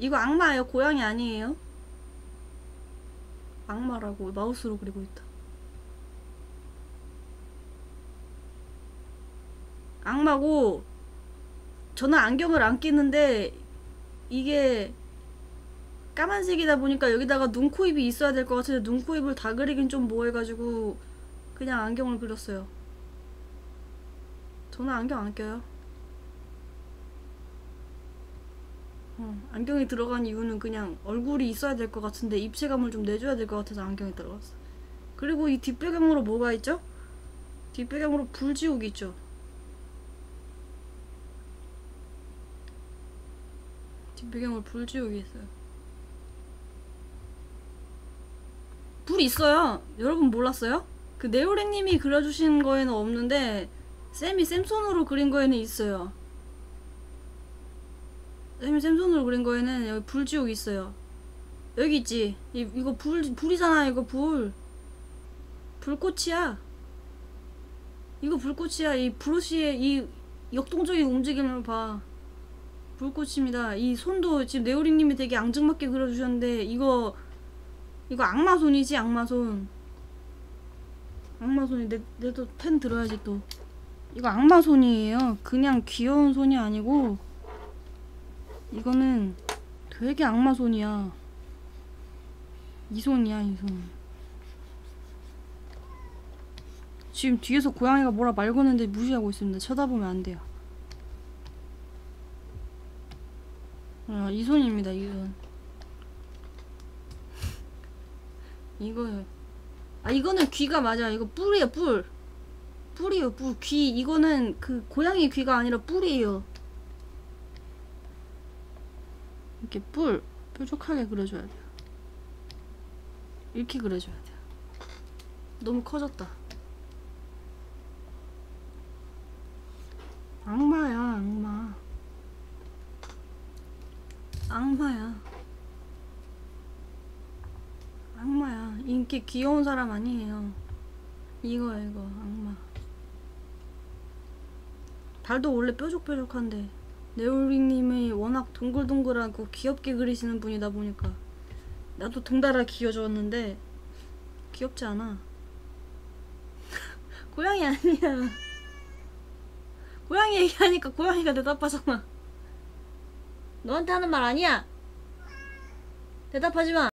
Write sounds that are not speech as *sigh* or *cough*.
이거 악마예요 고양이 아니에요 악마라고 마우스로 그리고 있다 악마고 저는 안경을 안 끼는데 이게 까만색이다 보니까 여기다가 눈, 코, 입이 있어야 될 것 같은데 눈, 코, 입을 다 그리긴 좀 뭐해가지고 그냥 안경을 그렸어요. 저는 안경 안 껴요. 어, 안경이 들어간 이유는 그냥 얼굴이 있어야 될 것 같은데 입체감을 좀 내줘야 될 것 같아서 안경이 들어갔어. 그리고 이 뒷배경으로 뭐가 있죠? 뒷배경으로 불 지옥이 있죠. 뒷배경으로 불 지옥이 있어요. 불 있어요. 여러분 몰랐어요? 그 네오랭님이 그려주신 거에는 없는데 쌤이 쌤손으로 그린 거에는 있어요. 쌤이 쌤손으로 그린 거에는 여기 불지옥 있어요. 여기 있지. 이, 이거 불 불이잖아. 이거 불. 불꽃이야. 이거 불꽃이야. 이 브러쉬의 이 역동적인 움직임을 봐. 불꽃입니다. 이 손도 지금 네오링님이 되게 앙증맞게 그려주셨는데 이거 이거 악마손이지 악마손. 악마손이 내 내도 펜 들어야지 또. 이거 악마손이에요. 그냥 귀여운 손이 아니고 이거는 되게 악마 손이야. 이 손이야 이 손. 지금 뒤에서 고양이가 뭐라 말 거는데 무시하고 있습니다. 쳐다보면 안 돼요. 아, 이 손입니다, 이 손. *laughs* 이거요. 아, 이거는 귀가 맞아. 이거 뿔이에요, 뿔. 뿔이에요, 뿔. 귀. 이거는 그 고양이 귀가 아니라 뿔이에요. 이렇게 뿔. 뾰족하게 그려줘야 돼요. 이렇게 그려줘야 돼요. 너무 커졌다. 악마야, 악마. 악마야. 악마야. 인기 귀여운 사람 아니에요. 이거야, 이거. 악마. 발도 원래 뾰족뾰족한데. 네올링님이 워낙 동글동글하고 귀엽게 그리시는 분이다 보니까. 나도 동달아 귀여워졌는데, 귀엽지 않아. *laughs* 고양이 아니야. *laughs* 고양이 얘기하니까 고양이가 대답하잖아. 너한테 하는 말 아니야. 대답하지 마.